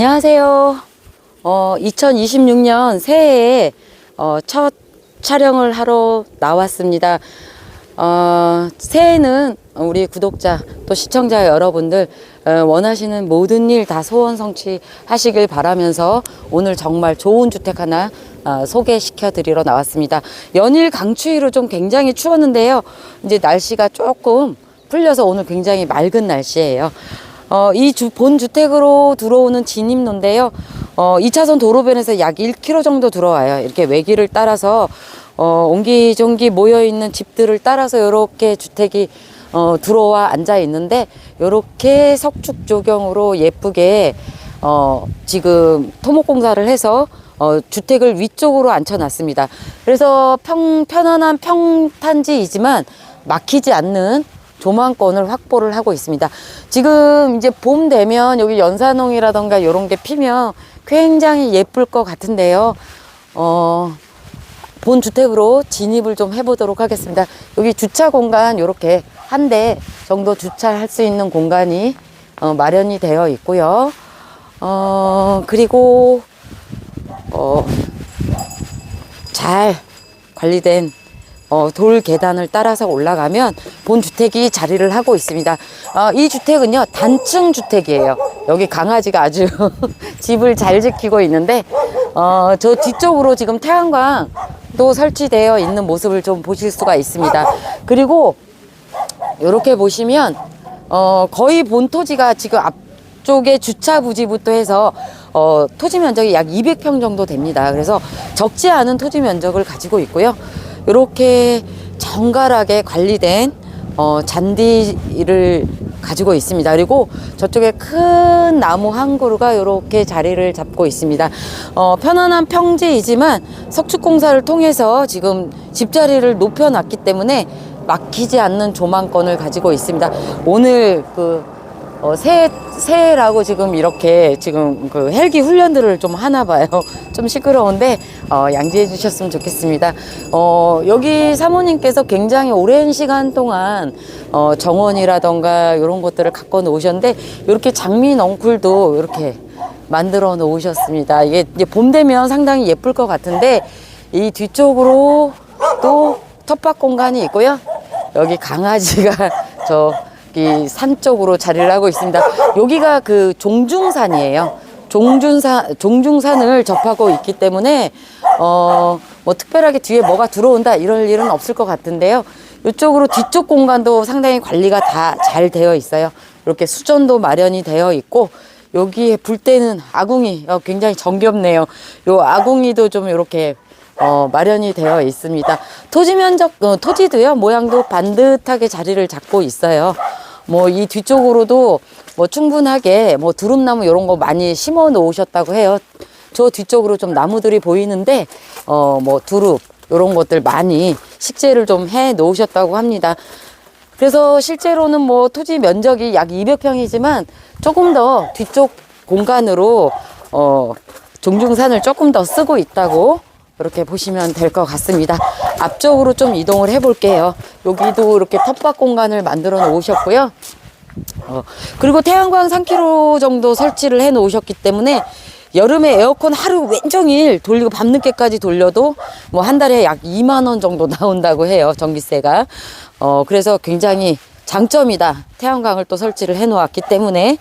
안녕하세요. 어, 2026년 새해에 어, 첫 촬영을 하러 나왔습니다. 어, 새해는 우리 구독자 또 시청자 여러분들 어, 원하시는 모든 일 다 소원 성취하시길 바라면서 오늘 정말 좋은 주택 하나 어, 소개시켜 드리러 나왔습니다. 연일 강추위로 좀 굉장히 추웠는데요. 이제 날씨가 조금 풀려서 오늘 굉장히 맑은 날씨예요. 어, 이 주, 본 주택으로 들어오는 진입로인데요. 어, 2차선 도로변에서 약 1km 정도 들어와요. 이렇게 외길을 따라서 어, 옹기종기 모여 있는 집들을 따라서 이렇게 주택이 어, 들어와 앉아 있는데 이렇게 석축 조경으로 예쁘게 어, 지금 토목 공사를 해서 어, 주택을 위쪽으로 앉혀놨습니다. 그래서 평, 편안한 평탄지이지만 막히지 않는 조망권을 확보를 하고 있습니다. 지금 이제 봄 되면 여기 연산홍이라던가 이런 게 피면 굉장히 예쁠 것 같은데요. 어, 본 주택으로 진입을 좀 해보도록 하겠습니다. 여기 주차 공간 이렇게 한 대 정도 주차할 수 있는 공간이 어, 마련이 되어 있고요. 어, 그리고 어, 잘 관리된 어, 돌 계단을 따라서 올라가면 본 주택이 자리를 하고 있습니다. 어, 이 주택은요 단층 주택이에요. 여기 강아지가 아주 집을 잘 지키고 있는데 어, 저 뒤쪽으로 지금 태양광도 설치되어 있는 모습을 좀 보실 수가 있습니다. 그리고 이렇게 보시면 어, 거의 본 토지가 지금 앞쪽에 주차 부지부터 해서 어, 토지 면적이 약 200평 정도 됩니다. 그래서 적지 않은 토지 면적을 가지고 있고요. 이렇게 정갈하게 관리된 어, 잔디를 가지고 있습니다. 그리고 저쪽에 큰 나무 한 그루가 이렇게 자리를 잡고 있습니다. 어, 편안한 평지이지만 석축공사를 통해서 지금 집자리를 높여놨기 때문에 막히지 않는 조망권을 가지고 있습니다. 오늘 그 어, 새, 새해라고 지금 이렇게 지금 그 헬기 훈련들을 좀 하나 봐요. 좀 시끄러운데, 어, 양지해 주셨으면 좋겠습니다. 어, 여기 사모님께서 굉장히 오랜 시간 동안, 어, 정원이라던가 이런 것들을 갖고 놓으셨는데, 이렇게 장미 넝쿨도 이렇게 만들어 놓으셨습니다. 이게 이제 봄 되면 상당히 예쁠 것 같은데, 이 뒤쪽으로 또 텃밭 공간이 있고요. 여기 강아지가 저, 이 산 쪽으로 자리를 하고 있습니다. 여기가 그 종중산이에요. 종중산, 종중산을 접하고 있기 때문에, 어, 뭐 특별하게 뒤에 뭐가 들어온다 이럴 일은 없을 것 같은데요. 이쪽으로 뒤쪽 공간도 상당히 관리가 다 잘 되어 있어요. 이렇게 수전도 마련이 되어 있고, 여기에 불 때는 아궁이, 어, 굉장히 정겹네요. 요 아궁이도 좀 이렇게 어, 마련이 되어 있습니다. 토지 면적, 어, 토지도요, 모양도 반듯하게 자리를 잡고 있어요. 뭐, 이 뒤쪽으로도 뭐 충분하게 뭐 두릅나무 이런 거 많이 심어 놓으셨다고 해요. 저 뒤쪽으로 좀 나무들이 보이는데, 어, 뭐 두릅, 이런 것들 많이 식재를 좀 해 놓으셨다고 합니다. 그래서 실제로는 뭐 토지 면적이 약 200평이지만 조금 더 뒤쪽 공간으로 어, 종중산을 조금 더 쓰고 있다고 이렇게 보시면 될 것 같습니다. 앞쪽으로 좀 이동을 해 볼게요. 여기도 이렇게 텃밭 공간을 만들어 놓으셨고요. 어, 그리고 태양광 3kg 정도 설치를 해 놓으셨기 때문에 여름에 에어컨 하루 왼종일 돌리고 밤늦게까지 돌려도 뭐 한 달에 약 2만 원 정도 나온다고 해요. 전기세가. 어, 그래서 굉장히 장점이다. 태양광을 또 설치를 해 놓았기 때문에.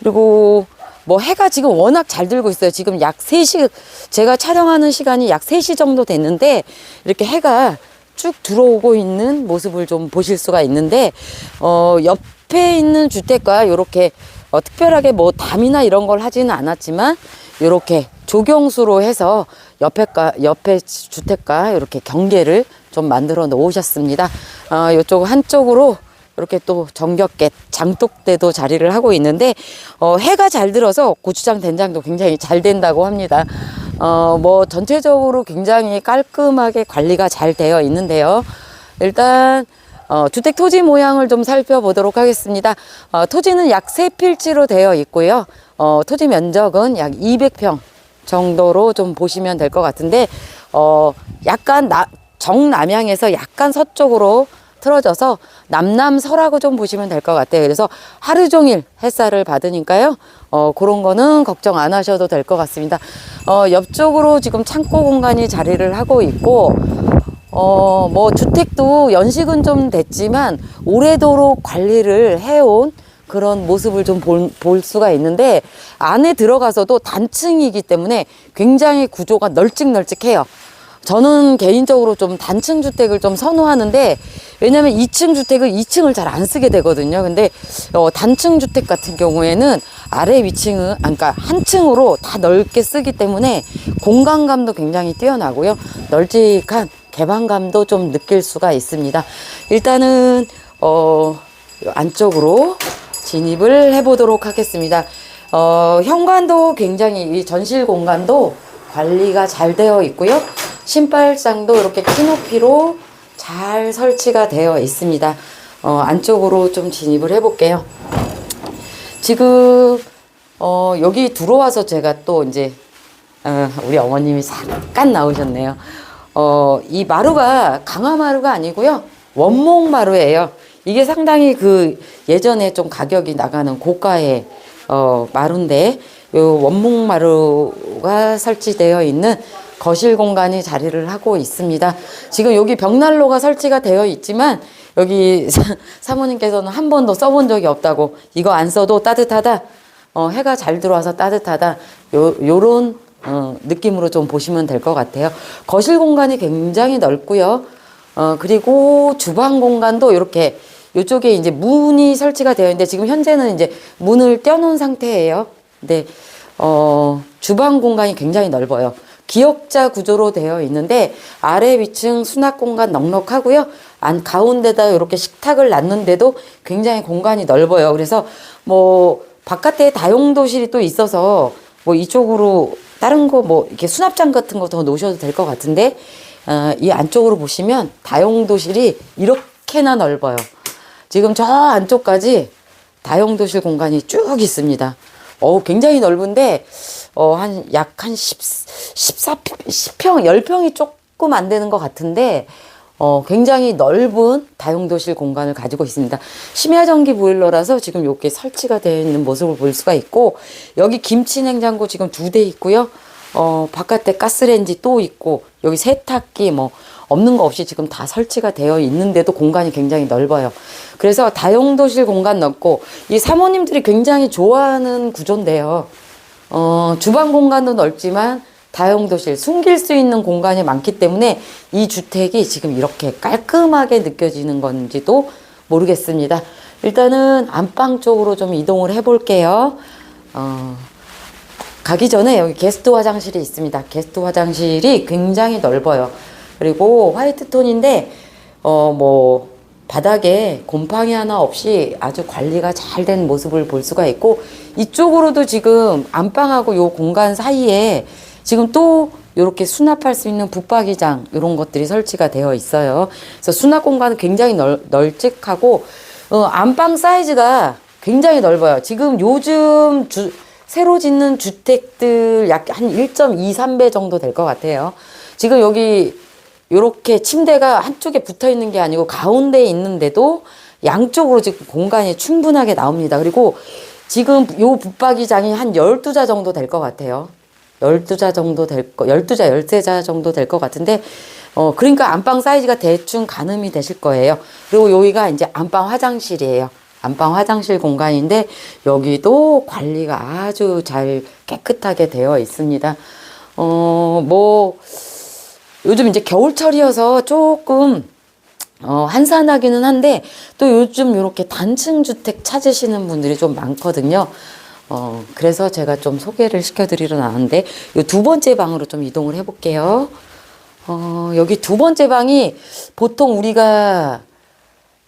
그리고 뭐 해가 지금 워낙 잘 들고 있어요. 지금 약 3시, 제가 촬영하는 시간이 약 3시 정도 됐는데 이렇게 해가 쭉 들어오고 있는 모습을 좀 보실 수가 있는데, 어, 옆에 있는 주택과 이렇게 어, 특별하게 뭐 담이나 이런 걸 하지는 않았지만, 이렇게 조경수로 해서 옆에가, 옆에 주택과 이렇게 경계를 좀 만들어 놓으셨습니다. 어, 이쪽 한쪽으로 이렇게 또 정겹게 장독대도 자리를 하고 있는데 어, 해가 잘 들어서 고추장 된장도 굉장히 잘 된다고 합니다. 어, 뭐 전체적으로 굉장히 깔끔하게 관리가 잘 되어 있는데요. 일단 어, 주택 토지 모양을 좀 살펴보도록 하겠습니다. 어, 토지는 약 세필지로 되어 있고요. 어, 토지 면적은 약 200평 정도로 좀 보시면 될 것 같은데 어, 약간 나, 정남향에서 약간 서쪽으로 틀어져서 남남서라고 좀 보시면 될 것 같아요. 그래서 하루 종일 햇살을 받으니까요. 어, 그런 거는 걱정 안 하셔도 될 것 같습니다. 어, 옆쪽으로 지금 창고 공간이 자리를 하고 있고, 어, 뭐, 주택도 연식은 좀 됐지만, 오래도록 관리를 해온 그런 모습을 좀 볼, 볼 수가 있는데, 안에 들어가서도 단층이기 때문에 굉장히 구조가 널찍널찍해요. 저는 개인적으로 좀 단층 주택을 좀 선호하는데 왜냐면 2층 주택을 2층을 잘 안 쓰게 되거든요. 근데 어, 단층 주택 같은 경우에는 아래 위층은 아, 그러니까 한 층으로 다 넓게 쓰기 때문에 공간감도 굉장히 뛰어나고요. 널찍한 개방감도 좀 느낄 수가 있습니다. 일단은 어 안쪽으로 진입을 해 보도록 하겠습니다. 어, 현관도 굉장히 이 전실 공간도 관리가 잘 되어 있고요. 신발장도 이렇게 키높이로 잘 설치가 되어 있습니다. 어, 안쪽으로 좀 진입을 해볼게요. 지금 어, 여기 들어와서 제가 또 이제 어, 우리 어머님이 잠깐 나오셨네요. 어, 이 마루가 강화 마루가 아니고요. 원목 마루예요. 이게 상당히 그 예전에 좀 가격이 나가는 고가의 어, 마루인데 요 원목 마루가 설치되어 있는 거실 공간이 자리를 하고 있습니다. 지금 여기 벽난로가 설치가 되어 있지만 여기 사- 사모님께서는 한 번도 써본 적이 없다고 이거 안 써도 따뜻하다. 어, 해가 잘 들어와서 따뜻하다. 요, 요런 어, 느낌으로 좀 보시면 될 것 같아요. 거실 공간이 굉장히 넓고요. 어, 그리고 주방 공간도 이렇게 이쪽에 이제 문이 설치가 되어 있는데 지금 현재는 이제 문을 떼어놓은 상태예요. 근데 어, 주방 공간이 굉장히 넓어요. 기역자 구조로 되어 있는데 아래 위층 수납 공간 넉넉하고요. 안 가운데다 이렇게 식탁을 놨는데도 굉장히 공간이 넓어요. 그래서 뭐 바깥에 다용도실이 또 있어서 뭐 이쪽으로 다른 거 뭐 이렇게 수납장 같은 거 더 놓으셔도 될 것 같은데 어, 이 안쪽으로 보시면 다용도실이 이렇게나 넓어요. 지금 저 안쪽까지 다용도실 공간이 쭉 있습니다. 어, 굉장히 넓은데, 어, 한, 약한 10, 14, 10평, 10평이 조금 안 되는 것 같은데, 어, 굉장히 넓은 다용도실 공간을 가지고 있습니다. 심야 전기 보일러라서 지금 이렇게 설치가 되어 있는 모습을 볼 수가 있고, 여기 김치 냉장고 지금 두 대 있고요. 어, 바깥에 가스레인지 또 있고, 여기 세탁기 뭐, 없는 거 없이 지금 다 설치가 되어 있는데도 공간이 굉장히 넓어요. 그래서 다용도실 공간 넓고, 이 사모님들이 굉장히 좋아하는 구조인데요. 어, 주방 공간도 넓지만, 다용도실, 숨길 수 있는 공간이 많기 때문에 이 주택이 지금 이렇게 깔끔하게 느껴지는 건지도 모르겠습니다. 일단은 안방 쪽으로 좀 이동을 해볼게요. 어, 가기 전에 여기 게스트 화장실이 있습니다. 게스트 화장실이 굉장히 넓어요. 그리고 화이트 톤인데, 어, 뭐, 바닥에 곰팡이 하나 없이 아주 관리가 잘 된 모습을 볼 수가 있고, 이쪽으로도 지금 안방하고 요 공간 사이에 지금 또 이렇게 수납할 수 있는 붙박이장 이런 것들이 설치가 되어 있어요. 그래서 수납 공간은 굉장히 널, 널찍하고 어, 안방 사이즈가 굉장히 넓어요. 지금 요즘 주, 새로 짓는 주택들 약 한 1.23배 정도 될 것 같아요. 지금 여기 요렇게 침대가 한쪽에 붙어 있는 게 아니고 가운데에 있는데도 양쪽으로 지금 공간이 충분하게 나옵니다. 그리고 지금 요 붙박이장이 한 12자 정도 될 것 같아요. 12자 정도 될 거, 12자, 13자 정도 될 것 같은데, 어, 그러니까 안방 사이즈가 대충 가늠이 되실 거예요. 그리고 여기가 이제 안방 화장실이에요. 안방 화장실 공간인데, 여기도 관리가 아주 잘 깨끗하게 되어 있습니다. 어, 뭐, 요즘 이제 겨울철이어서 조금 어, 한산하기는 한데 또 요즘 이렇게 단층 주택 찾으시는 분들이 좀 많거든요. 어, 그래서 제가 좀 소개를 시켜드리러 나왔는데 이 두 번째 방으로 좀 이동을 해볼게요. 어, 여기 두 번째 방이 보통 우리가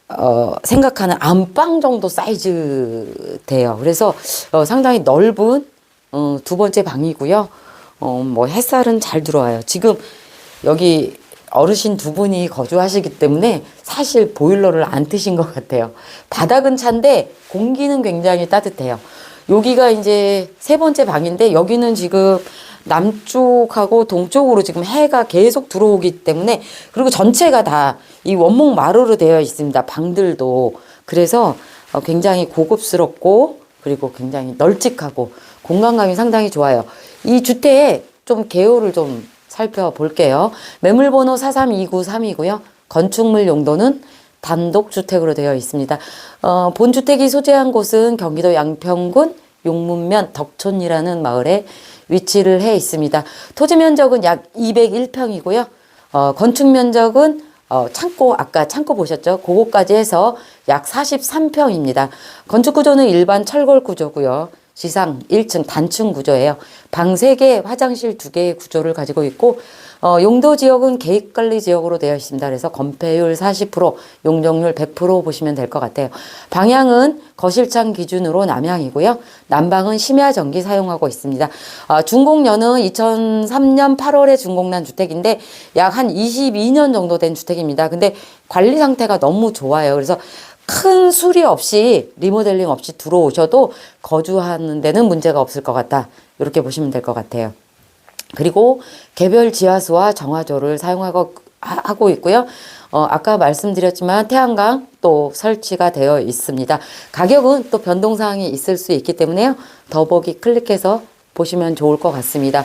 어, 생각하는 안방 정도 사이즈 돼요. 그래서 어, 상당히 넓은 어, 두 번째 방이고요. 어, 뭐 햇살은 잘 들어와요. 지금 여기 어르신 두 분이 거주하시기 때문에 사실 보일러를 안 트신 것 같아요. 바닥은 찬데 공기는 굉장히 따뜻해요. 여기가 이제 세 번째 방인데 여기는 지금 남쪽하고 동쪽으로 지금 해가 계속 들어오기 때문에 그리고 전체가 다 이 원목 마루로 되어 있습니다. 방들도 그래서 어, 굉장히 고급스럽고 그리고 굉장히 널찍하고 공간감이 상당히 좋아요. 이 주택 좀 개요를 좀 살펴볼게요. 매물번호 43293이고요. 건축물 용도는 단독주택으로 되어 있습니다. 어, 본주택이 소재한 곳은 경기도 양평군 용문면 덕촌이라는 마을에 위치를 해 있습니다. 토지 면적은 약 201평이고요. 어, 건축 면적은 어, 창고, 아까 창고 보셨죠? 그거까지 해서 약 43평입니다. 건축 구조는 일반 철골 구조고요. 지상 1층 단층 구조예요. 방 3개, 화장실 2개의 구조를 가지고 있고, 어, 용도 지역은 계획관리 지역으로 되어 있습니다. 그래서 건폐율 40%, 용적률 100% 보시면 될 것 같아요. 방향은 거실창 기준으로 남향이고요. 난방은 심야 전기 사용하고 있습니다. 아, 준공년은 2003년 8월에 준공난 주택인데 약 한 22년 정도 된 주택입니다. 근데 관리 상태가 너무 좋아요. 그래서 큰 수리 없이 리모델링 없이 들어오셔도 거주하는 데는 문제가 없을 것 같다. 이렇게 보시면 될 것 같아요. 그리고 개별 지하수와 정화조를 사용하고 하- 하고 있고요. 어, 아까 말씀드렸지만 태양광 또 설치가 되어 있습니다. 가격은 또 변동사항이 있을 수 있기 때문에요. 더보기 클릭해서 보시면 좋을 것 같습니다.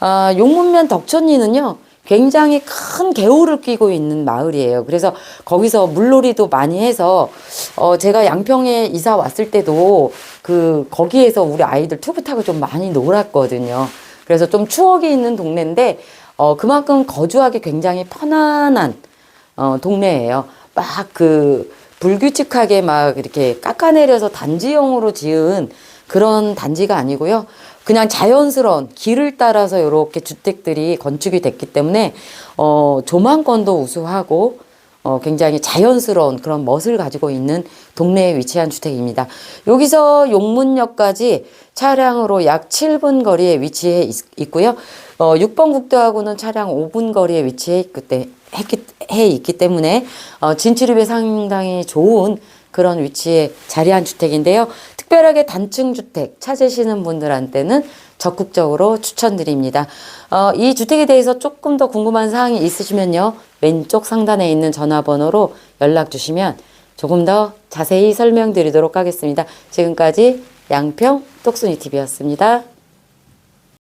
아, 용문면 덕천리는요. 굉장히 큰 개울을 끼고 있는 마을이에요. 그래서 거기서 물놀이도 많이 해서 어 제가 양평에 이사 왔을 때도 그 거기에서 우리 아이들 튜브 타고 좀 많이 놀았거든요. 그래서 좀 추억이 있는 동네인데 어 그만큼 거주하기 굉장히 편안한 어 동네예요. 막 그 불규칙하게 막 이렇게 깎아내려서 단지형으로 지은 그런 단지가 아니고요. 그냥 자연스러운 길을 따라서 이렇게 주택들이 건축이 됐기 때문에 어 조망권도 우수하고 어 굉장히 자연스러운 그런 멋을 가지고 있는 동네에 위치한 주택입니다. 여기서 용문역까지 차량으로 약 7분 거리에 위치해 있, 있고요. 어 6번 국도하고는 차량 5분 거리에 위치해 있기, 때, 했기, 해 있기 때문에 어 진출입에 상당히 좋은 그런 위치에 자리한 주택인데요. 특별하게 단층 주택 찾으시는 분들한테는 적극적으로 추천드립니다. 어, 이 주택에 대해서 조금 더 궁금한 사항이 있으시면요. 왼쪽 상단에 있는 전화번호로 연락 주시면 조금 더 자세히 설명드리도록 하겠습니다. 지금까지 양평 똑순이 TV였습니다.